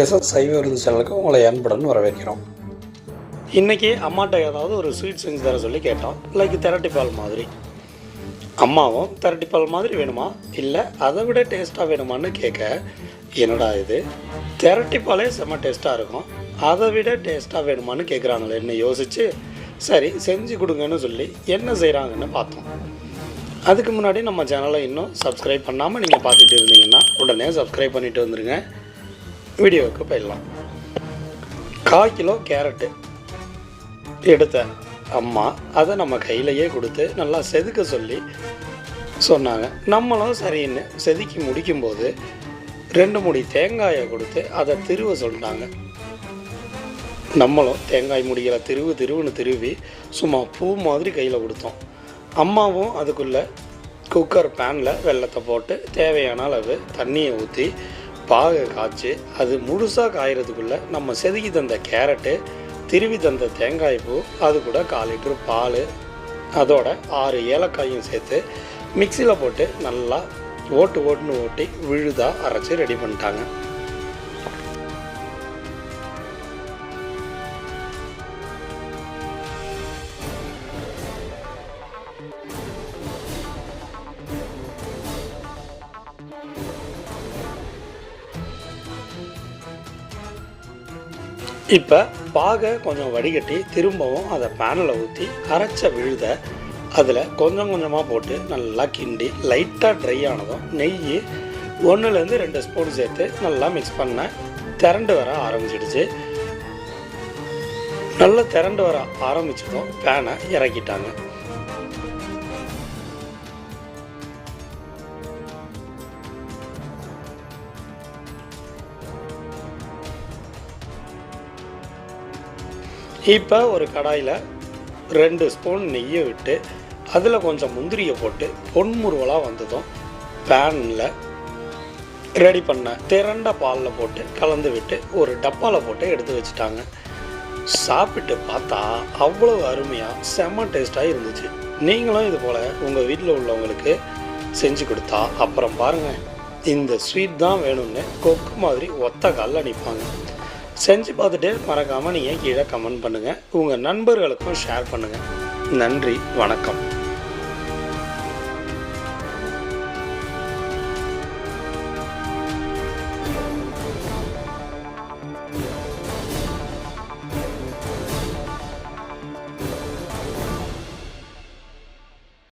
SS சைவ விருந்து சேனலுக்கு உங்களை அன்புடன் வரவேற்கிறோம். இன்றைக்கி அம்மாட்ட ஏதாவது ஒரு ஸ்வீட் செஞ்சு தர சொல்லி கேட்டோம். லைக் திரட்டி பால் மாதிரி. அம்மாவும் திரட்டி பால் மாதிரி வேணுமா? இல்லை அதை விட டேஸ்ட்டாக வேணுமான்னு கேட்க என்னடா இது? திரட்டி பாலே செம்ம டேஸ்ட்டாக இருக்கும். அதை விட டேஸ்ட்டாக வேணுமான்னு கேட்குறாங்களேன்னு யோசித்து சரி செஞ்சு கொடுங்கன்னு சொல்லி என்ன செய்கிறாங்கன்னு பார்த்தோம். அதுக்கு முன்னாடி நம்ம சேனலை இன்னும் சப்ஸ்கிரைப் பண்ணாமல் நீங்கள் பார்த்துட்டு இருந்தீங்கன்னா உடனே சப்ஸ்கிரைப் பண்ணிவிட்டு வந்துடுங்க வீடியோவுக்கு போயிடலாம். கால் கிலோ கேரட்டு எடுத்த அம்மா அதை நம்ம கையிலையே கொடுத்து நல்லா செதுக்க சொல்லி சொன்னாங்க. நம்மளும் சரின்னு செதுக்கி முடிக்கும்போது ரெண்டு முடி தேங்காயை கொடுத்து அதை திருவ சொல்லிட்டாங்க. நம்மளும் தேங்காய் முடிகளை திருவு திருவுன்னு திருவி சும்மா பூ மாதிரி கையில் கொடுத்தோம். அம்மாவும் அதுக்குள்ளே குக்கர் பேனில் வெள்ளத்தை போட்டு தேவையான அளவு தண்ணியை ஊற்றி பாகை காய்ச்சி அது முழுசாக காயறதுக்குள்ளே நம்ம செதுக்கி தந்த கேரட்டு திருவி தந்த தேங்காய் பூ அது கூட கால் லிட்டர் பால் அதோட ஆறு ஏலக்காயும் சேர்த்து மிக்சியில் போட்டு நல்லா ஓட்டு ஓட்டுன்னு ஓட்டி விழுதாக அரைச்சி ரெடி பண்ணிட்டாங்க. இப்போ பாகை கொஞ்சம் வடிகட்டி திரும்பவும் அதை பேனில் ஊற்றி அரைச்ச விழுத அதில் கொஞ்சம் கொஞ்சமாக போட்டு நல்லா கிண்டி லைட்டாக ட்ரை ஆனதும் நெய் ஒன்றுலேருந்து ரெண்டு ஸ்பூன் சேர்த்து நல்லா மிக்ஸ் பண்ண திரண்டு வர ஆரம்பிச்சிடுச்சு. நல்லா திரண்டு வர ஆரம்பிச்சதும் பேனை இறக்கிட்டாங்க. இப்போ ஒரு கடாயில் ரெண்டு ஸ்பூன் நெய்யை விட்டு அதில் கொஞ்சம் முந்திரியை போட்டு பொன்முருவலாக வந்ததும் பேனில் ரெடி பண்ண திரண்ட பாலில் போட்டு கலந்து விட்டு ஒரு டப்பாவில் போட்டு எடுத்து வச்சுட்டாங்க. சாப்பிட்டு பார்த்தா அவ்வளோ அருமையாக செம்ம டேஸ்ட்டாக இருந்துச்சு. நீங்களும் இது போல் உங்கள் வீட்டில் உள்ளவங்களுக்கு செஞ்சு கொடுத்தா அப்புறம் பாருங்கள் இந்த ஸ்வீட் தான் வேணும்னு கொக்கு மாதிரி ஒத்த காலில் நிற்பாங்க. செஞ்சு பார்த்துட்டு மறக்காமல் நீங்கள் கீழே கமெண்ட் பண்ணுங்கள் உங்கள் நண்பர்களுக்கும் ஷேர் பண்ணுங்கள் நன்றி வணக்கம்.